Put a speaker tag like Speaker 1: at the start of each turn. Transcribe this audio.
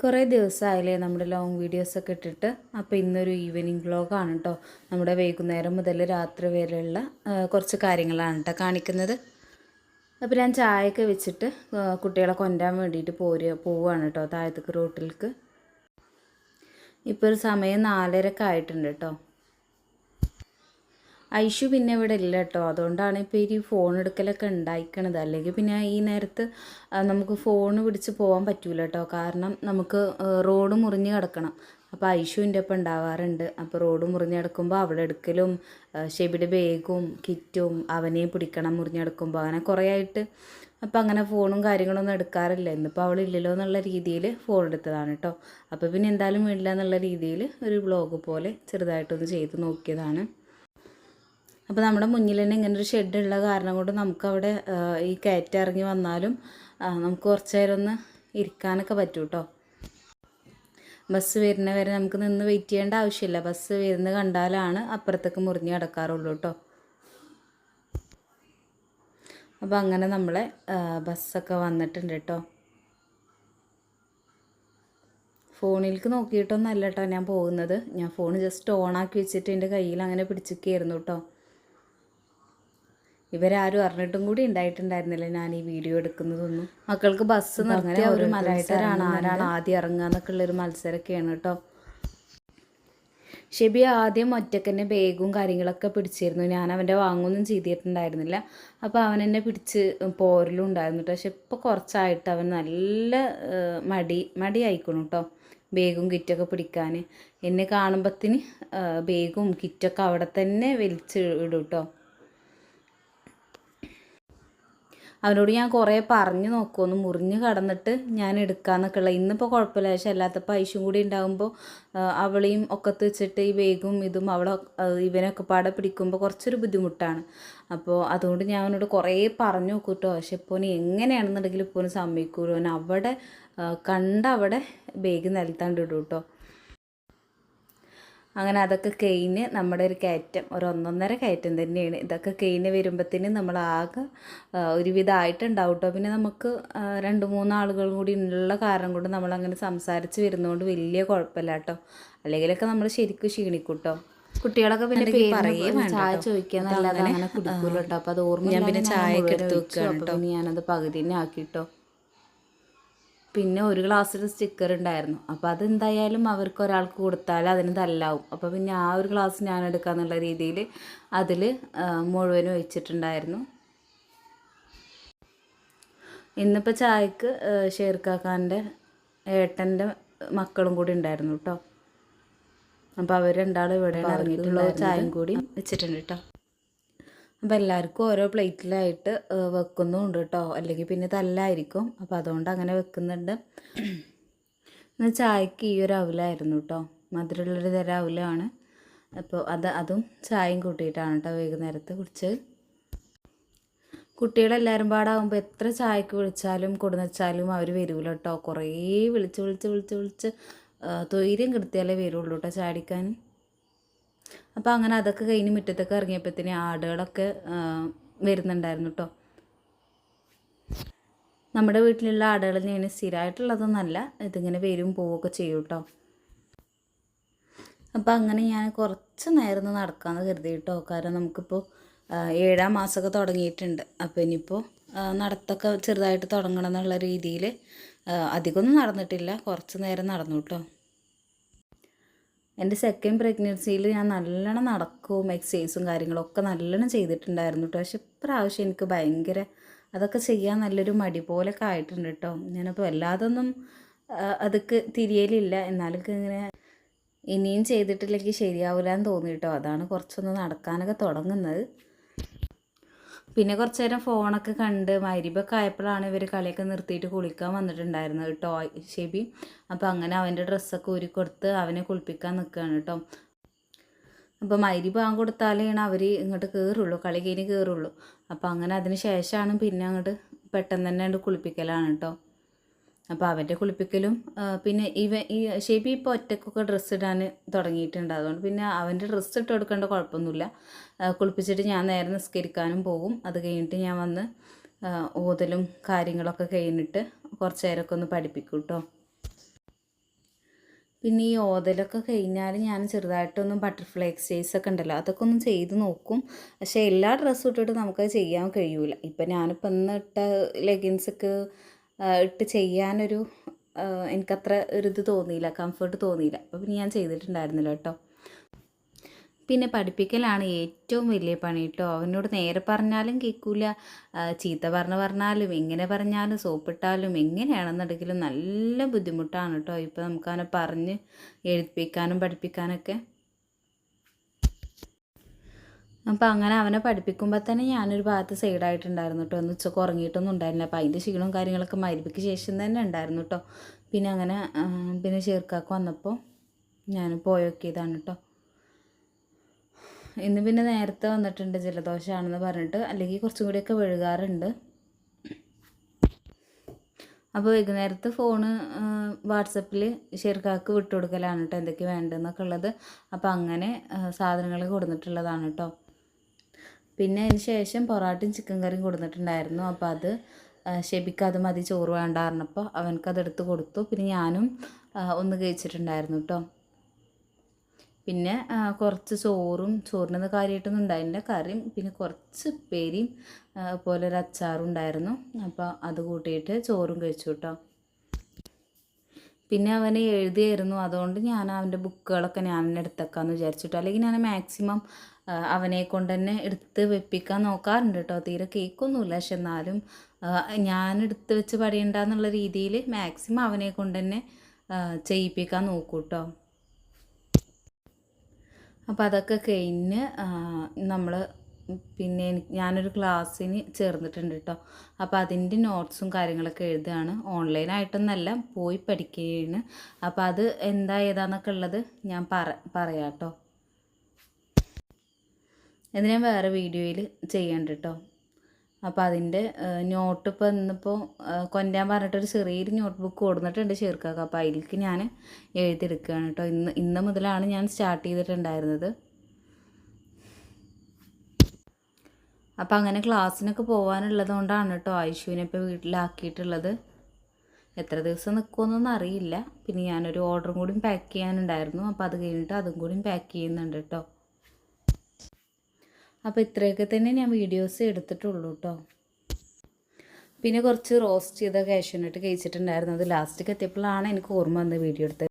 Speaker 1: കുറേ ദിവസമായില്ലേ നമ്മുടെ ലോങ് വീഡിയോസൊക്കെ ഇട്ടിട്ട്. അപ്പോൾ ഇന്നൊരു ഈവനിങ് വ്ളോഗാണ് കേട്ടോ നമ്മുടെ വൈകുന്നേരം മുതൽ രാത്രി വരെയുള്ള കുറച്ച് കാര്യങ്ങളാണ് കേട്ടോ കാണിക്കുന്നത്. അപ്പോൾ ഞാൻ ചായയൊക്കെ വെച്ചിട്ട് കുട്ടികളെ കൊണ്ടാൻ വേണ്ടിയിട്ട് പോരുക പോവുകയാണ് കേട്ടോ താഴത്തേക്ക് റോട്ടിലേക്ക് ഇപ്പോൾ ഒരു സമയം നാലരക്ക് ആയിട്ടുണ്ട് കേട്ടോ ഐഷു പിന്നെ ഇവിടെ ഇല്ല കേട്ടോ. അതുകൊണ്ടാണ് ഇപ്പോൾ ഈ ഫോൺ എടുക്കലൊക്കെ ഉണ്ടായിക്കണത്. അല്ലെങ്കിൽ പിന്നെ ഈ നേരത്ത് നമുക്ക് ഫോൺ പിടിച്ച് പോകാൻ പറ്റൂല കേട്ടോ. കാരണം നമുക്ക് റോഡ് മുറിഞ്ഞ് കിടക്കണം. അപ്പോൾ ഐഷുവിന്റെ ഒപ്പം ഉണ്ടാവാറുണ്ട്. അപ്പോൾ റോഡ് മുറിഞ്ഞ് കിടക്കുമ്പോൾ അവിടെ എടുക്കലും ഷെബിയുടെ ബേഗും കിറ്റും അവനെയും പിടിക്കണം മുറിഞ്ഞെടുക്കുമ്പോൾ അങ്ങനെ കുറേ ആയിട്ട് അപ്പോൾ അങ്ങനെ ഫോണും കാര്യങ്ങളൊന്നും എടുക്കാറില്ല. ഇന്നിപ്പോൾ അവളില്ലല്ലോ എന്നുള്ള രീതിയിൽ ഫോൺ എടുത്തതാണ് കേട്ടോ. അപ്പോൾ പിന്നെ എന്തായാലും വീട്ടില്ല എന്നുള്ള രീതിയിൽ ഒരു ബ്ലോഗ് പോലെ ചെറുതായിട്ടൊന്ന് ചെയ്ത് നോക്കിയതാണ്. അപ്പോൾ നമ്മുടെ മുന്നിൽ തന്നെ ഇങ്ങനെ ഒരു ഷെഡ് ഉള്ള കാരണം കൊണ്ട് നമുക്കവിടെ ഈ കയറ്റിറങ്ങി വന്നാലും നമുക്ക് കുറച്ച് നേരം ഒന്ന് ഇരിക്കാനൊക്കെ പറ്റും കേട്ടോ ബസ് വരുന്ന വരെ നമുക്ക് നിന്ന് വെയിറ്റ് ചെയ്യേണ്ട ആവശ്യമില്ല. ബസ് വരുന്ന കണ്ടാലാണ് അപ്പുറത്തേക്ക് മുറിഞ്ഞ് കിടക്കാറുള്ളൂ കേട്ടോ അപ്പോൾ അങ്ങനെ നമ്മളെ ബസ്സൊക്കെ വന്നിട്ടുണ്ട് കേട്ടോ ഫോണിലേക്ക് നോക്കിയിട്ടൊന്നല്ല കേട്ടോ ഞാൻ പോകുന്നത്. ഞാൻ ഫോൺ ജസ്റ്റ് ഓൺ ആക്കി വെച്ചിട്ട് എന്റെ കയ്യിൽ അങ്ങനെ പിടിച്ചിരിക്കുകയായിരുന്നു കേട്ടോ ഇവരാരും അറിഞ്ഞിട്ടും കൂടി ഉണ്ടായിട്ടുണ്ടായിരുന്നില്ല ഞാൻ ഈ വീഡിയോ എടുക്കുന്നതൊന്നും. മക്കൾക്ക് ബസ് നിർത്തിയ ഒരു മത്സരമാണ് ആരാണ് ആദ്യം ഇറങ്ങുക എന്നൊക്കെ ഉള്ളൊരു മത്സരമൊക്കെയാണ് കേട്ടോ. ഷെബി ആദ്യം ഒറ്റയ്ക്ക് തന്നെ ബാഗും കാര്യങ്ങളൊക്കെ പിടിച്ചിരുന്നു. ഞാൻ അവന്റെ വാങ്ങൊന്നും ചെയ്തിട്ടുണ്ടായിരുന്നില്ല. അപ്പോൾ അവൻ എന്നെ പിടിച്ച് പോരലും ഉണ്ടായിരുന്നു കേട്ടോ. പക്ഷെ ഇപ്പോൾ കുറച്ചായിട്ട് അവൻ നല്ല മടി മടി ആയിക്കണു കേട്ടോ. ബാഗും കിറ്റൊക്കെ പിടിക്കാൻ എന്നെ കാണുമ്പത്തിന് ബാഗും കിറ്റൊക്കെ അവിടെ തന്നെ വലിച്ച് ഇടും കേട്ടോ. അവനോട് ഞാൻ കുറേ പറഞ്ഞു നോക്കും. ഒന്ന് മുറിഞ്ഞ് കടന്നിട്ട് ഞാൻ എടുക്കാന്നൊക്കെ ഉള്ളത് ഇന്നിപ്പോൾ കുഴപ്പമില്ല. പക്ഷെ അല്ലാത്തപ്പോൾ ഐശും കൂടി ഉണ്ടാകുമ്പോൾ അവളെയും ഒക്കത്ത് വെച്ചിട്ട് ഈ വേഗം ഇതും അവളെ ഇവനൊക്കെ പാടെ പിടിക്കുമ്പോൾ കുറച്ചൊരു ബുദ്ധിമുട്ടാണ്. അപ്പോൾ അതുകൊണ്ട് ഞാൻ അവനോട് കുറേ പറഞ്ഞു നോക്കും കേട്ടോ പക്ഷെ ഇപ്പോൾ എങ്ങനെയാണെന്നുണ്ടെങ്കിൽ ഇപ്പോൾ സമ്മതിക്കൂലോ. അവിടെ കണ്ട അവിടെ ബേഗ് നിലത്താണ്ട് ഇടും കേട്ടോ അങ്ങനെ അതൊക്കെ കഴിഞ്ഞ് നമ്മുടെ ഒരു കയറ്റം ഒരു ഒന്നൊന്നര കയറ്റം തന്നെയാണ്. ഇതൊക്കെ കഴിഞ്ഞ് വരുമ്പോഴത്തേന് നമ്മൾ ആകെ ഒരുവിധമായിട്ടുണ്ടാവും കേട്ടോ പിന്നെ നമുക്ക് രണ്ട് മൂന്ന് ആളുകളും കൂടി ഉള്ള കാരണം കൊണ്ട് നമ്മളങ്ങനെ സംസാരിച്ച് വരുന്നതുകൊണ്ട് വലിയ കുഴപ്പമില്ല കേട്ടോ അല്ലെങ്കിലൊക്കെ നമ്മൾ ശരിക്കും ക്ഷീണിക്കും കേട്ടോ കുട്ടികളൊക്കെ പിന്നെ ചായ ചോദിക്കാന്നല്ലാതെ അങ്ങനെ കുടിക്കൂല കേട്ടോ അപ്പോൾ അത് ഓർമ്മ ഞാൻ പിന്നെ ചായ എടുത്ത് കേട്ടോ ഞാനത് പകുതി തന്നെ ആക്കിട്ടോ പിന്നെ ഒരു ഗ്ലാസ്സിൽ സ്റ്റിക്കർ ഉണ്ടായിരുന്നു. അപ്പോൾ അത് എന്തായാലും അവർക്ക് ഒരാൾക്ക് കൊടുത്താൽ അതിന് തല്ലാവും. അപ്പോൾ പിന്നെ ആ ഒരു ഗ്ലാസ് ഞാൻ എടുക്കാന്നുള്ള രീതിയിൽ അതിൽ മുഴുവനും ഒഴിച്ചിട്ടുണ്ടായിരുന്നു. ഇന്നിപ്പോൾ ചായക്ക് ഷേർക്കാക്കാന്റെ ഏട്ടന്റെ മക്കളും കൂടി ഉണ്ടായിരുന്നു കേട്ടോ അപ്പോൾ അവർ രണ്ടാളും ഇവിടെ ഇറങ്ങിയിട്ടുള്ള ചായയും കൂടി വെച്ചിട്ടുണ്ട് കേട്ടോ അപ്പോൾ എല്ലാവർക്കും ഓരോ പ്ലേറ്റിലായിട്ട് വെക്കുന്നുണ്ട് കേട്ടോ അല്ലെങ്കിൽ പിന്നെ തല്ലായിരിക്കും. അപ്പോൾ അതുകൊണ്ട് അങ്ങനെ വെക്കുന്നുണ്ട്. ഇന്ന് ചായക്ക് ഈ ഒരു അവലായിരുന്നു കേട്ടോ മധുരമുള്ളൊരു തരം അവലാണ്. അപ്പോൾ അത് അതും ചായയും കൂട്ടിയിട്ടാണ് കേട്ടോ വൈകുന്നേരത്ത് കുടിച്ചത്. കുട്ടികളെല്ലാവരും പാടാകുമ്പോൾ എത്ര ചായക്ക് വിളിച്ചാലും കൊടുന്നച്ചാലും അവർ വരൂല കേട്ടോ കുറേ വിളിച്ച് വിളിച്ച് വിളിച്ച് വിളിച്ച് തൊയ്ര്യം കെടുത്തിയാലേ വരുള്ളൂ കേട്ടോ ചാടിക്കാൻ അപ്പോൾ അങ്ങനെ അതൊക്കെ കഴിഞ്ഞ് മുറ്റത്തൊക്കെ ഇറങ്ങിയപ്പോഴത്തേന് ആടുകളൊക്കെ വരുന്നുണ്ടായിരുന്നു കേട്ടോ നമ്മുടെ വീട്ടിലുള്ള ആടുകൾ തന്നെയാണ് സ്ഥിരമായിട്ടുള്ളതൊന്നല്ല ഇതിങ്ങനെ വരും പോവുകയൊക്കെ ചെയ്യും കേട്ടോ അപ്പോൾ അങ്ങനെ ഞാൻ കുറച്ച് നേരം നടക്കാമെന്ന് കരുതി കേട്ടോ കാരണം നമുക്കിപ്പോൾ ഏഴാം മാസമൊക്കെ തുടങ്ങിയിട്ടുണ്ട്. അപ്പോൾ ഇനിയിപ്പോൾ നടത്തൊക്കെ ചെറുതായിട്ട് തുടങ്ങണം എന്നുള്ള രീതിയിൽ അധികമൊന്നും നടന്നിട്ടില്ല. കുറച്ച് നേരം നടന്നു കേട്ടോ എന്റെ സെക്കൻഡ് പ്രഗ്നൻസിയിൽ ഞാൻ നല്ലോണം നടക്കും എക്സസൈസും കാര്യങ്ങളൊക്കെ നല്ലോണം ചെയ്തിട്ടുണ്ടായിരുന്നു കേട്ടോ പക്ഷെ ഇപ്രാവശ്യം എനിക്ക് ഭയങ്കര അതൊക്കെ ചെയ്യാൻ നല്ലൊരു മടി പോലൊക്കെ ആയിട്ടുണ്ട് കേട്ടോ ഞാനപ്പോൾ വല്ലാതൊന്നും അതൊക്കെ തിരിയലില്ല. എന്നാലും ഇങ്ങനെ ഇനിയും ചെയ്തിട്ടില്ലെങ്കിൽ ശരിയാവില്ല എന്ന് തോന്നി കേട്ടോ അതാണ് കുറച്ചൊന്ന് നടക്കാനൊക്കെ തുടങ്ങുന്നത്. പിന്നെ കുറച്ച് നേരം ഫോണൊക്കെ കണ്ട് മരിബൊക്കെ ആയപ്പോഴാണ് ഇവർ കളിയൊക്കെ നിർത്തിയിട്ട് കുളിക്കാൻ വന്നിട്ടുണ്ടായിരുന്നത് കേട്ടോ ഷെബി. അപ്പോൾ അങ്ങനെ അവന്റെ ഡ്രസ്സൊക്കെ ഊരി കൊടുത്ത് അവനെ കുളിപ്പിക്കാൻ നിൽക്കുകയാണ് കേട്ടോ. അപ്പോൾ മൈരി പാൻ കൊടുത്താലാണ് അവർ ഇങ്ങോട്ട് കയറുള്ളൂ കളി കഴിഞ്ഞ് കയറുള്ളൂ അപ്പോൾ അങ്ങനെ അതിന് ശേഷമാണ് പിന്നെ അങ്ങോട്ട് പെട്ടെന്ന് തന്നെ കുളിപ്പിക്കലാണ് കേട്ടോ. അപ്പോൾ അവന്റെ കുളിപ്പിക്കലും പിന്നെ ഇവ ഈ ഷെബി ഇപ്പോൾ ഒറ്റക്കൊക്കെ ഡ്രസ്സ് ഇടാൻ തുടങ്ങിയിട്ടുണ്ട്. അതുകൊണ്ട് പിന്നെ അവന്റെ ഡ്രസ്സ് ഇട്ട് കൊടുക്കേണ്ട കുഴപ്പമൊന്നുമില്ല. കുളിപ്പിച്ചിട്ട് ഞാൻ നേരെ നിസ്കരിക്കാനും പോകും. അത് കഴിഞ്ഞിട്ട് ഞാൻ വന്ന് ഓതലും കാര്യങ്ങളൊക്കെ കഴിഞ്ഞിട്ട് കുറച്ച് നേരമൊക്കെ ഒന്ന് പഠിപ്പിക്കും കേട്ടോ പിന്നെ ഈ ഓതലൊക്കെ കഴിഞ്ഞാൽ ഞാൻ ചെറുതായിട്ടൊന്നും ബട്ടർഫ്ലൈ എക്സസൈസ് ഒക്കെ ഉണ്ടല്ലോ അതൊക്കെ ഒന്ന് ചെയ്ത് നോക്കും. പക്ഷേ എല്ലാ ഡ്രസ്സും ഇട്ടിട്ട് നമുക്കത് ചെയ്യാൻ കഴിയൂല. ഇപ്പം ഞാനിപ്പോൾ ഇന്ന് ഇട്ട ലെഗിൻസൊക്കെ ഇട്ട് ചെയ്യാനൊരു എനിക്കത്ര ഒരു ഇത് തോന്നിയില്ല കംഫർട്ട് തോന്നിയില്ല. അപ്പോൾ പിന്നെ ഞാൻ ചെയ്തിട്ടുണ്ടായിരുന്നില്ല കേട്ടോ. പിന്നെ പഠിപ്പിക്കലാണ് ഏറ്റവും വലിയ പണി കേട്ടോ. അവനോട് നേരെ പറഞ്ഞാലും കേൾക്കൂല. ആ, ചീത്ത പറഞ്ഞ് പറഞ്ഞാലും എങ്ങനെ പറഞ്ഞാലും സോപ്പിട്ടാലും എങ്ങനെയാണെന്നുണ്ടെങ്കിലും നല്ല ബുദ്ധിമുട്ടാണ് കേട്ടോ. ഇപ്പോൾ നമുക്കവനെ പറഞ്ഞ് എഴുതിപ്പിക്കാനും പഠിപ്പിക്കാനൊക്കെ. അപ്പോൾ അങ്ങനെ അവനെ പഠിപ്പിക്കുമ്പോൾ തന്നെ ഞാനൊരു ഭാഗത്ത് സൈഡായിട്ടുണ്ടായിരുന്നു കേട്ടോ ഒന്ന് ഉച്ചയ്ക്ക് ഉറങ്ങിയിട്ടൊന്നും ഉണ്ടായിരുന്നില്ല. അപ്പോൾ അതിന്റെ ക്ഷീണവും കാര്യങ്ങളൊക്കെ മരിപ്പിക്ക് ശേഷം തന്നെ ഉണ്ടായിരുന്നു കേട്ടോ പിന്നെ അങ്ങനെ പിന്നെ ചേർക്കാക്ക് വന്നപ്പോൾ ഞാൻ പോയൊക്കെയതാണ് കേട്ടോ ഇന്ന് പിന്നെ നേരത്തെ വന്നിട്ടുണ്ട് ജലദോഷമാണെന്ന് പറഞ്ഞിട്ട്. അല്ലെങ്കിൽ കുറച്ചും കൂടിയൊക്കെ വഴുകാറുണ്ട്. അപ്പോൾ വൈകുന്നേരത്ത് ഫോണ് വാട്സപ്പിൽ ഷെർക്കാക്ക് വിട്ടു കൊടുക്കലാണ് കേട്ടോ എന്തൊക്കെ വേണ്ടതെന്നൊക്കെ ഉള്ളത്. അപ്പോൾ അങ്ങനെ സാധനങ്ങൾ കൊടുത്തിട്ടുള്ളതാണ് കേട്ടോ പിന്നെ അതിന് ശേഷം പൊറോട്ടയും ചിക്കൻ കറിയും കൊടുത്തിട്ടുണ്ടായിരുന്നു. അപ്പോൾ അത് ഷെബിക്ക് മതി ചോറ് വേണ്ട പറഞ്ഞപ്പോൾ അവനക്ക് അതെടുത്ത് കൊടുത്തു. പിന്നെ ഞാനും ഒന്ന് കഴിച്ചിട്ടുണ്ടായിരുന്നു കേട്ടോ പിന്നെ കുറച്ച് ചോറും ചോറിനൊന്നും കാര്യമായിട്ടൊന്നും ഉണ്ടായില്ല. കറിയും പിന്നെ കുറച്ച് പേരിയും പോലൊരു ഒരു അച്ചാറും ഉണ്ടായിരുന്നു. അപ്പോൾ അത് കൂട്ടിയിട്ട് ചോറും കഴിച്ചു കേട്ടോ പിന്നെ അവനെ എഴുതിയായിരുന്നു. അതുകൊണ്ട് ഞാൻ അവന്റെ ബുക്കുകളൊക്കെ ഞാൻ തന്നെ എടുത്തേക്കാന്ന് വിചാരിച്ചിട്ട്. അല്ലെങ്കിൽ ഞാൻ മാക്സിമം അവനെ കൊണ്ട് തന്നെ എടുത്ത് വെപ്പിക്കാൻ നോക്കാറുണ്ട് കേട്ടോ തീരെ കേൾക്കൊന്നുമില്ല പക്ഷെ എന്നാലും ഞാൻ എടുത്ത് വെച്ച് പഠിയണ്ടെന്നുള്ള രീതിയിൽ മാക്സിമം അവനെ കൊണ്ട് തന്നെ ചെയ്യിപ്പിക്കാൻ നോക്കൂ കേട്ടോ അപ്പോൾ അതൊക്കെ കഴിഞ്ഞ് നമ്മൾ പിന്നെ ഞാനൊരു ക്ലാസ്സിന് ചേർന്നിട്ടുണ്ട് കേട്ടോ അപ്പോൾ അതിന്റെ നോട്ട്സും കാര്യങ്ങളൊക്കെ എഴുതുകയാണ്. ഓൺലൈനായിട്ടൊന്നല്ല പോയി പഠിക്കുകയാണ്. അപ്പോൾ അത് എന്താ ഏതാന്നൊക്കെ ഉള്ളത് ഞാൻ പറ പറയാം കേട്ടോ ഇത് ഞാൻ വേറെ വീഡിയോയിൽ ചെയ്യണ്ട കേട്ടോ അപ്പോൾ അതിന്റെ നോട്ട് ഇപ്പോൾ ഇന്നിപ്പോൾ കൊണ്ടാൻ പറഞ്ഞിട്ടൊരു ചെറിയൊരു നോട്ട് ബുക്ക് കൊടുത്തിട്ടുണ്ട് ചേർക്കാക്ക. അപ്പോൾ അതിലേക്ക് ഞാൻ എഴുതിയെടുക്കുകയാണ് കേട്ടോ ഇന്ന് ഇന്ന് മുതലാണ് ഞാൻ സ്റ്റാർട്ട് ചെയ്തിട്ടുണ്ടായിരുന്നത്. അപ്പോൾ അങ്ങനെ ക്ലാസ്സിനൊക്കെ പോകാനുള്ളത് കൊണ്ടാണ് കേട്ടോ ആയിഷുവിനെ ഇപ്പോൾ വീട്ടിലാക്കിയിട്ടുള്ളത്. എത്ര ദിവസം നിൽക്കുമെന്നൊന്നും അറിയില്ല. പിന്നെ ഞാനൊരു ഓർഡറും കൂടി പാക്ക് ചെയ്യാനുണ്ടായിരുന്നു. അപ്പോൾ അത് കഴിഞ്ഞിട്ട് അതും കൂടി പാക്ക് ചെയ്യുന്നുണ്ട് കേട്ടോ. അപ്പോൾ ഇത്രയൊക്കെ തന്നെ ഞാൻ വീഡിയോസ് എടുത്തിട്ടുള്ളൂ കേട്ടോ. പിന്നെ കുറച്ച് റോസ്റ്റ് ചെയ്ത കാഷ്യൂനട്ട് കഴിച്ചിട്ടുണ്ടായിരുന്നു. അത് ലാസ്റ്റിക്ക് എത്തിയപ്പോഴാണ് എനിക്ക് ഓർമ്മ വന്നത് വീഡിയോ എടുത്തത്